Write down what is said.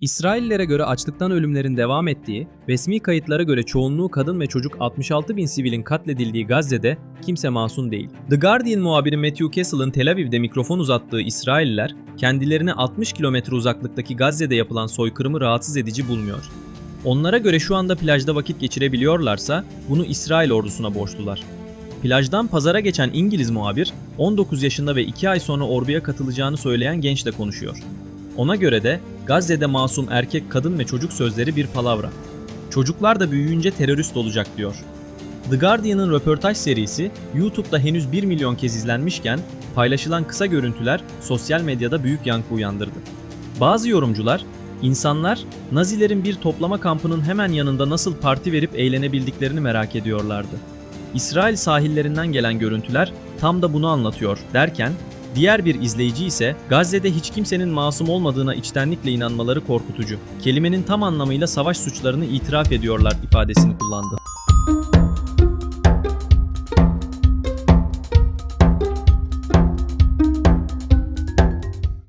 İsraillere göre açlıktan ölümlerin devam ettiği, resmi kayıtlara göre çoğunluğu kadın ve çocuk 66 bin sivilin katledildiği Gazze'de kimse masum değil. The Guardian muhabiri Matthew Castle'ın Tel Aviv'de mikrofon uzattığı İsrailliler, kendilerine 60 kilometre uzaklıktaki Gazze'de yapılan soykırımı rahatsız edici bulmuyor. Onlara göre şu anda plajda vakit geçirebiliyorlarsa bunu İsrail ordusuna borçlular. Plajdan pazara geçen İngiliz muhabir, 19 yaşında ve 2 ay sonra orduya katılacağını söyleyen gençle konuşuyor. Ona göre de Gazze'de masum erkek, kadın ve çocuk sözleri bir palavra. Çocuklar da büyüyünce terörist olacak diyor. The Guardian'ın röportaj serisi YouTube'da henüz 1 milyon kez izlenmişken paylaşılan kısa görüntüler sosyal medyada büyük yankı uyandırdı. Bazı yorumcular, insanlar Nazilerin bir toplama kampının hemen yanında nasıl parti verip eğlenebildiklerini merak ediyorlardı. İsrail sahillerinden gelen görüntüler tam da bunu anlatıyor derken Diğer bir izleyici ise Gazze'de hiç kimsenin masum olmadığına içtenlikle inanmaları korkutucu. Kelimenin tam anlamıyla savaş suçlarını itiraf ediyorlar ifadesini kullandı.